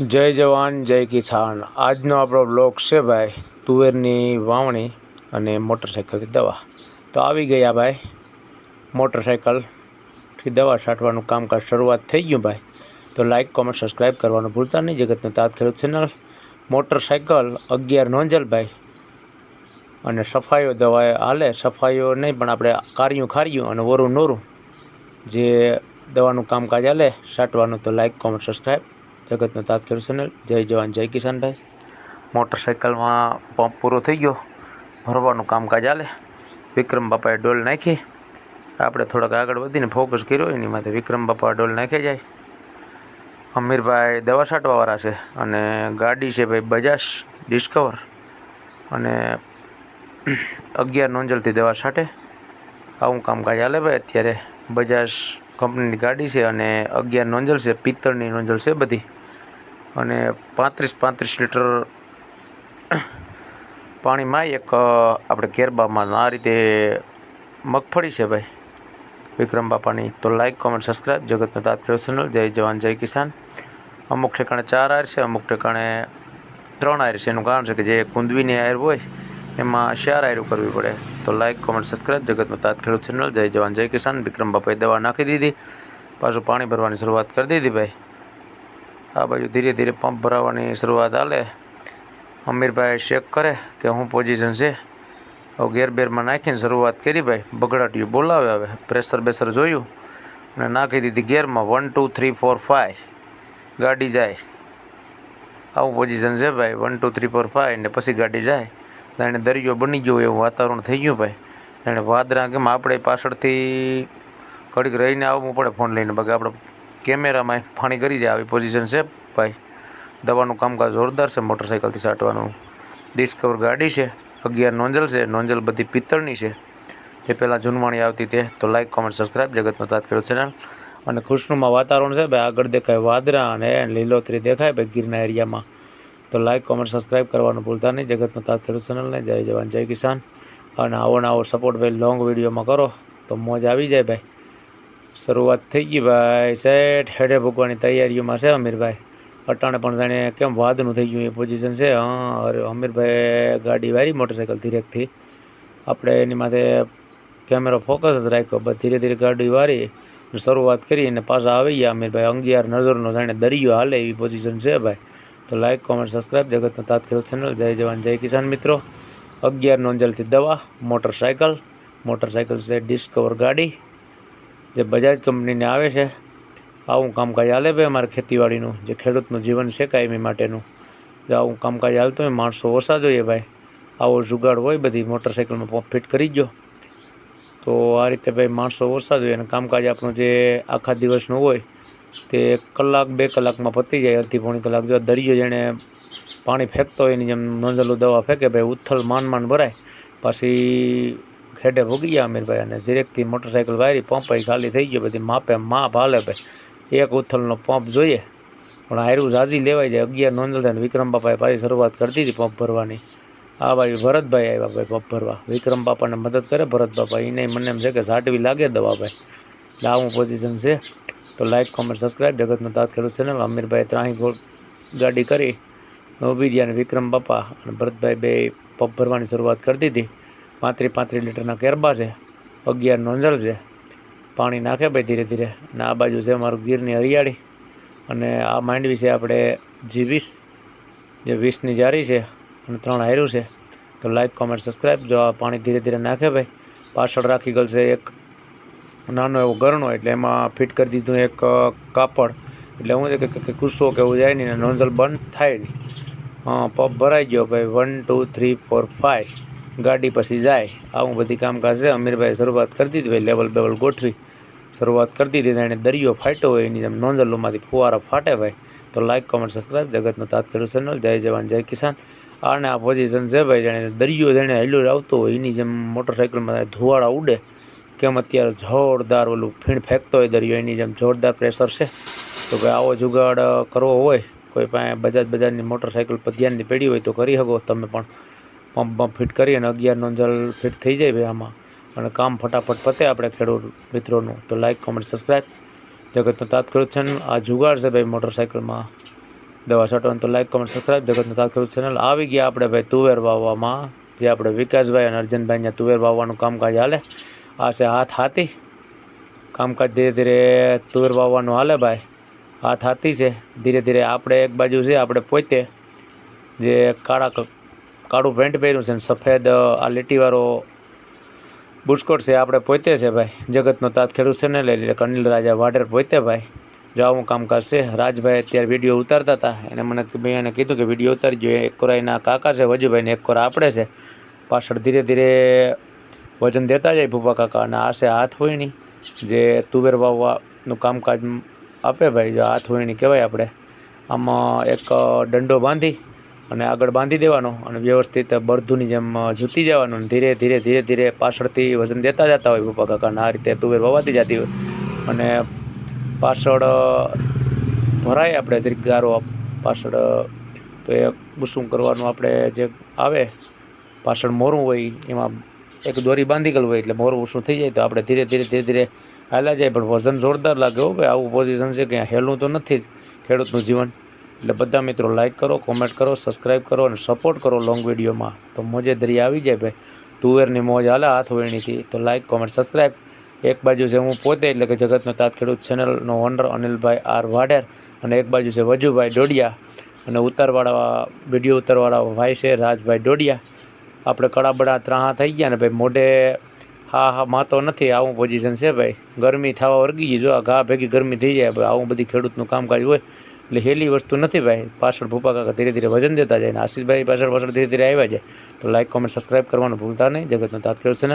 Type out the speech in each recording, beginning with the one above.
જય જવાન, જય કિસાન. આજનો આપણો બ્લોગ છે ભાઈ, તુવેરની વાવણી અને મોટરસાઇકલથી દવા. તો આવી ગયા ભાઈ મોટરસાઇકલથી દવા છાંટવાનું કામકાજ શરૂઆત થઈ ગયું ભાઈ. તો લાઇક કોમેન્ટ સબસ્ક્રાઈબ કરવાનું ભૂલતા નહીં. જગતનું તાત ખેડૂત ચેનલ મોટરસાઇકલ અગિયાર નોંજલ ભાઈ. અને સફાઈઓ દવા હાલે. સફાઈઓ નહીં, પણ આપણે કાર્યું ખાર્યું અને વોરું નોરું. જે દવાનું કામકાજ હાલે, છાંટવાનું તો લાઇક કોમેન્ટ સબસ્ક્રાઈબ જગતનો તાત સુનિલ. જય જવાન, જય કિસાનભાઈ. મોટરસાઇકલમાં પંપ પૂરો થઈ ગયો. ભરવાનું કામકાજ હાલે. વિક્રમ બાપાએ ડોલ નાખી. આપણે થોડાક આગળ વધીને ફોકસ કર્યો. એની માટે વિક્રમ બાપા ડોલ નાખી જાય. અમીરભાઈ દવા છાંટવાવાળા છે અને ગાડી છે ભાઈ બજાજ ડિસ્કવર. અને અગિયાર નોંજલથી દવા છાંટે. આવું કામકાજ હાલે ભાઈ અત્યારે. બજાજ કંપનીની ગાડી છે અને અગિયાર નોંજલ છે, પિત્તળની નોંજલ છે બધી. અને પાંત્રીસ પાંત્રીસ લીટર પાણીમાં એક આપણે કેરબામાં આ રીતે મગફળી છે ભાઈ. વિક્રમ બાપાની. તો લાઇક કોમેન્ટ સબસ્ક્રાઈબ જગતનો તાત ખેડૂત ચેનલ જય જવાન, જય કિસાન. અમુક ઠેકાણે ચાર આયર છે, અમુક ઠેકાણે ત્રણ આયર છે. એનું કારણ છે કે જે કુંદવીની આયર હોય, એમાં શેર આયરું કરવી પડે. તો લાઇક કોમેન્ટ સબસ્ક્રાઈબ જગતનો તાત ખેડૂત ચેનલ જય જવાન, જય કિસાન. વિક્રમ બાપાએ દવા નાખી દીધી. પાછું પાણી ભરવાની શરૂઆત કરી દીધી ભાઈ. આ બાજુ ધીરે ધીરે પંપ ભરાવાની શરૂઆત હાલે અમીરભાઈ ચેક કરે કે શું પોઝિશન છે. હવે ગેર બેરમાં નાખીને શરૂઆત કરી ભાઈ. બગડાટ્યું બોલાવે હવે. પ્રેશર બેસર જોયું અને નાખી દીધી ગેરમાં one two three four five ગાડી જાય. આવું પોઝિશન છે ભાઈ. One two three four five ને પછી ગાડી જાય. એને દરિયો બની ગયો એવું વાતાવરણ થઈ ગયું ભાઈ. એણે વાદળા કેમ આપણે પાછળથી ઘડીક રહીને આવવું પડે ફોન લઈને. બાકી આપણે કેમેરામાં ફાણી કરી જાય આવી પોઝિશન છે. ભાઈ, દવાનું કામકાજ જોરદાર છે મોટરસાઇકલથી સાટવાનું. ડિસ્કવર ગાડી છે, અગિયાર નોંજલ છે, નોંજલ બધી પિત્તળની છે. જે પહેલાં જૂનવાણી આવતી તે તો લાઇક કોમેન્ટ સબસ્ક્રાઇબ જગતનો તાત ખેડૂત ચેનલ અને ખુશનુમાં વાતાવરણ છે, ભાઈ, આગળ દેખાય વાદરા અને લીલોતરી દેખાય ભાઈ, ગીરના એરિયામાં. તો લાઇક કોમેન્ટ સબસ્ક્રાઈબ કરવાનું ભૂલતા નહીં, જગતનો તાત ખેડૂત ચેનલને જય જવાન, જય કિસાન. અને આવો ને આવો સપોર્ટ ભાઈ લોંગ વિડીયોમાં કરો, તો મોજ આવી જાય ભાઈ. શરૂઆત થઈ ગઈ ભાઈ સેટ હેડે ભૂકવાની તૈયારીઓમાં છે અમીરભાઈ અટાણે પણ જાણે કેમ વાદનું થઈ ગયું એ પોઝિશન છે હા અરે અમીરભાઈ ગાડી વારી મોટરસાઇકલ ધીરેકથી આપણે એની માથે કેમેરો ફોકસ જ રાખ્યો બસ ધીરે ધીરે ગાડી વારી અને શરૂઆત કરી અને પાછા આવી ગયા અમીરભાઈ અંગિયાર નજરનો જાણે દરિયો હાલે એવી પોઝિશન છે ભાઈ તો લાઈક કોમેન્ટ સબસ્ક્રાઈબ જગતનો તાત ખેડૂત ચેનલ જય જવાન, જય કિસાન મિત્રો. અગિયાર નોંજલથી દવા, મોટરસાઇકલ મોટરસાઇકલ છે ડિસ્કવર ગાડી. જે બજાજ કંપનીને આવે છે, આવું કામકાજ હાલે ભાઈ અમારે ખેતીવાડીનું, જે ખેડૂતનું જીવન છે કાયમી માટેનું. જો આવું કામકાજ હાલતું હોય, માણસો ઓછા જોઈએ ભાઈ. આવો જુગાડ હોય, બધી મોટરસાઇકલમાં ફિટ કરી જો તો આ રીતે ભાઈ માણસો ઓછા જોઈએ અને કામકાજ આપણું જે આખા દિવસનું હોય, તે કલાક, બે કલાકમાં પતી જાય, અડધી પોણી કલાક. જો દરિયો જેણે પાણી ફેંકતો હોય, એની જેમ નોંધેલું દવા ફેંકે, ભાઈ ઉથલ માન માન ભરાય. પાછી ખેડે ભોગી ગયા અમીરભાઈ અને ધીરેકથી મોટરસાઇકલ વાયરી પંપ ખાલી થઈ ગયો. બધી માપે માપ હાલે ભાઈ. એક ઉથલનો પંપ જોઈએ. પણ આયરું ઝાઝી લેવાય જાય. અગિયાર નોંધલ થાય વિક્રમ બાપાએ પાછી શરૂઆત કરી હતી પંપ ભરવાની. આ ભાઈ ભરતભાઈ આવ્યા ભાઈ પંપ ભરવા. વિક્રમ બાપાને મદદ કરે ભરત બાપા. એને મને એમ છે કે સાટવી લાગે દવા ભાઈ. લાવું પોઝિશન છે. તો લાઇક કોમેન્ટ સબસ્ક્રાઈબ જગતનો તાત ખેડૂત ચેનલ અમીરભાઈ ત્રાહી ગોળ ગાડી કરી. ગયા અને વિક્રમ બાપા અને ભરતભાઈ બે પંપ ભરવાની શરૂઆત કરી દીધી. પાંત્રીસ પાંત્રીસ લીટરના કેરબા છે અગિયાર નોંજલ છે. પાણી નાખે ભાઈ ધીરે ધીરે. અને આ બાજુ છે અમારું ગીરની હરિયાળી. અને આ માંડવી છે આપણે જી વીસ, જે વીસની જારી છે અને ત્રણ હાર્યું છે. તો લાઈક કોમેન્ટ સબસ્ક્રાઈબ જો આ પાણી ધીરે ધીરે નાખે ભાઈ, પાછળ રાખી ગયેલ છે એક નાનો એવો ગરણો, એટલે એમાં ફિટ કરી દીધું એક કાપડ. એટલે હું કે- ગુસ્સો કે એવું જાય નહીં નોંઝલ બંધ થાય નહીં. પંપ ભરાઈ ગયો ભાઈ. One two three four five ગાડી પછી જાય. આવું બધી કામકાજ છે. અમીરભાઈ શરૂઆત કરી દીધી. ભાઈ લેવલ બેવલ ગોઠવી શરૂઆત કરી દીધી એને દરિયો ફાટ્યો હોય, એની જેમ નોંધલોમાંથી ફુવારા ફાટે ભાઈ. તો લાઈક કોમેન્ટ સબસ્ક્રાઈબ જગતનો તાત ખેડૂત ચેનલ જય જવાન, જય કિસાન. આને આ પોઝિશન છે ભાઈ, જાણે દરિયો જેણે હેલ્યો આવતો હોય, એની જેમ મોટરસાઇકલમાં ધુવાળા ઉડે. કેમ અત્યારે જોરદાર ઓલું ફીણ ફેંકતો હોય દરિયો, એની જેમ જોરદાર પ્રેશર છે. તો ભાઈ આવો જુગાડ કરવો હોય. કોઈ પાસે બજાજ બજાજની મોટરસાઇકલ ધ્યાનની પેઢી હોય તો કરી શકો. તમે પણ પંપ પંપ ફિટ કરી અને અગિયાર નોંધલ ફિટ થઈ જાય ભાઈ આમાં. અને કામ ફટાફટ પતે આપણે ખેડૂત મિત્રોનું. તો લાઇક કોમેન્ટ સબસ્ક્રાઈબ જગતનો તાત્કાલિક છે આ જુગાડ છે ભાઈ મોટરસાઇકલમાં દવા છાંટવાનું તો લાઇક કોમેન્ટ સબસ્ક્રાઈબ જગતનો તાત ચેનલ આવી ગયા આપણે ભાઈ તુવેર વાવવામાં. જે આપણે વિકાસભાઈ અને અર્જનભાઈને તુવેર વાવવાનું કામકાજ હાલે. આ છે હાથ હાથી. કામકાજ ધીરે ધીરે તુવેર વાવવાનું હાલે ભાઈ. હાથ હાથી છે. ધીરે ધીરે આપણે એક બાજુ છે, આપણે પોતે. જે કાળા કાળું પેન્ટ પહેર્યું છે ને સફેદ આ લીટીવાળો બુસ્કોટ છે, આપણે પોતે છે ભાઈ. જગતનો તાત ખેડૂત છે ને, લઈ લીધે અનિલ રાજા વાઢેર પોતે ભાઈ. જો આવું કામકાજ છે રાજભાઈ અત્યારે વીડિયો ઉતારતા હતા, એને મને મેં એને કીધું કે વીડિયો ઉતારજો, એક કોરા એના કાકા છે, વજુભાઈને એક કોરા આપણે છે. પાછળ ધીરે ધીરે વજન દેતા જાય ભૂપા કાકા, અને આ છે હાથ હોયણી, જે તુવેર વાવવાનું કામકાજ આપે ભાઈ, જો હાથ હોયણી કહેવાય આપણે. આમાં એક દંડો બાંધી અને આગળ બાંધી દેવાનો અને વ્યવસ્થિત બળધુની જેમ જૂતી જવાનું ધીરે ધીરે ધીરે ધીરે પાછળથી વજન દેતા જતા હોય ભૂપા કાકા અને આ રીતે તુવેર વવાતી જતી હોય. અને પાછળ ભરાય આપણે જરીક ગારો પાછળ તો એ બુસુમ કરવાનું આપણે જે આવે, પાછળ મોરું હોય, એમાં એક દોરી બાંધી ગયેલું હોય એટલે મોરું ઊંચું થઈ જાય તો આપણે ધીરે ધીરે ધીરે ધીરે હાલ્યા જાય. પણ વજન જોરદાર લાગે હો ભાઈ. આવું પોઝિશન છે કે હેલું તો નથી જ ખેડૂતનું જીવન. એટલે બધા મિત્રો લાઈક કરો કોમેન્ટ કરો સબસ્ક્રાઈબ કરો અને સપોર્ટ કરો લોંગ વિડીયોમાં તો મોજે દરિયા આવી જાય ભાઈ. તુવેરની મોજ હાલે, હાથ વેણીથી તો લાઈક કોમેન્ટ સબસ્ક્રાઈબ એક બાજુ છે હું પોતે, એટલે કે જગતનો તાત ખેડૂત ચેનલનો ઓનર અનિલભાઈ આર વાડેર અને એક બાજુ છે વજુભાઈ ડોડિયા અને ઉતારવાળા વીડિયો ઉતારવાળા ભાઈ છે રાજભાઈ ડોડિયા. આપણે કડાબડા ત્રાહા થઈ ગયા ને ભાઈ, મોઢે હા હા માતો નથી, આવું પોઝિશન છે ભાઈ. ગરમી થવા વર્ગી જો આ ઘા ભેગી ગરમી થઈ જાય આવું બધી ખેડૂતનું કામકાજ હોય. એટલે હેલી વસ્તુ નથી ભાઈ. પાછળ ભૂપા કાકા ધીરે ધીરે વજન દેતા જાય અને આશીષભાઈ પાછળ પાછળ ધીરે ધીરે આવ્યા જાય તો લાઈક કોમેન્ટ સબસ્ક્રાઈબ કરવાનું ભૂલતા નહીં. જગતનો તાત્કાલિક ચેનલ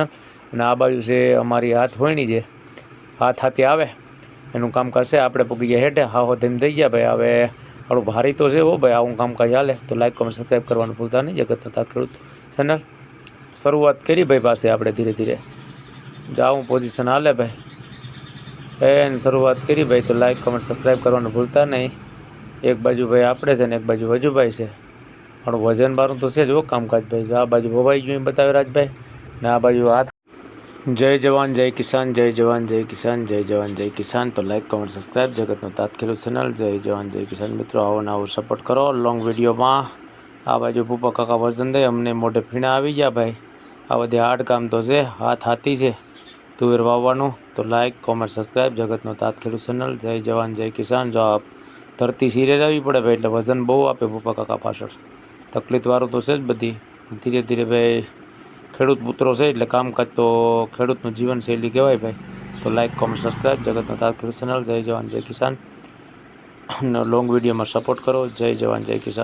અને આ બાજુ છે અમારી હાથ હોયની છે હાથ હાથી આવે, એનું કામકાજ છે. આપણે પૂગી ગયા હેઠે. હા હો તેમ થઈ ગયા ભાઈ. હવે આપણું ભારી તો છે હો ભાઈ. આવું કામકાજ હાલે. તો લાઈક કોમેન્ટ સબસ્ક્રાઈબ કરવાનું ભૂલતા નહીં. જગતનો તાત્કાલિક ચેનલ શરૂઆત કરી ભાઈ પાસે આપણે ધીરે ધીરે. જો આવું પોઝિશન હાલે ભાઈ. એની શરૂઆત કરી ભાઈ. તો લાઈક કમેન્ટ સબસ્ક્રાઈબ કરવાનું ભૂલતા નહીં. એક બાજુ ભાઈ આપણે છે ને એક બાજુ વજુભાઈ છે. પણ વજન બારું તો છે જ હો કામકાજ ભાઈ. આ બાજુ ભવાઈ ગયું બતાવે રાજભાઈ. ને આ બાજુ હાથ જય જવાન, જય કિસાન, જય જવાન, જય કિસાન, જય જવાન, જય કિસાન. તો લાઈક કમેન્ટ સબસ્ક્રાઈબ જગતનો તાત્કાલિક ચેનલ જય જવાન, જય કિસાન. મિત્રો, આવો ને આવો સપોર્ટ કરો. લોંગ વિડીયોમાં આ બાજુ ભૂપા કાકા વજન દે. અમને મોઢે ફીણા આવી ગયા ભાઈ. આ બધી હાર્ડ કામ તો છે. હાથ હાથી છે. તુવેર વાવવાનું. તો લાઈક કોમેન્ટ સબસ્ક્રાઈબ જગતનો તાત ખેડૂત ચેનલ જય જવાન, જય કિસાન. જો આ ધરતી સિરે આવી પડે ભાઈ, એટલે વજન બહુ આપે પપ્પા કાકા પાછળ. તકલીફવાળું તો છે જ બધી. ધીરે ધીરે ભાઈ, ખેડૂત પુત્રો છે એટલે કામકાજ તો ખેડૂતનું જીવનશૈલી કહેવાય ભાઈ. તો લાઈક કોમેન્ટ સબસ્ક્રાઈબ જગતના તાત ચેનલ જય જવાન, જય કિસાન. લોંગ વિડીયોમાં સપોર્ટ કરો, જય જવાન, જય કિસાન.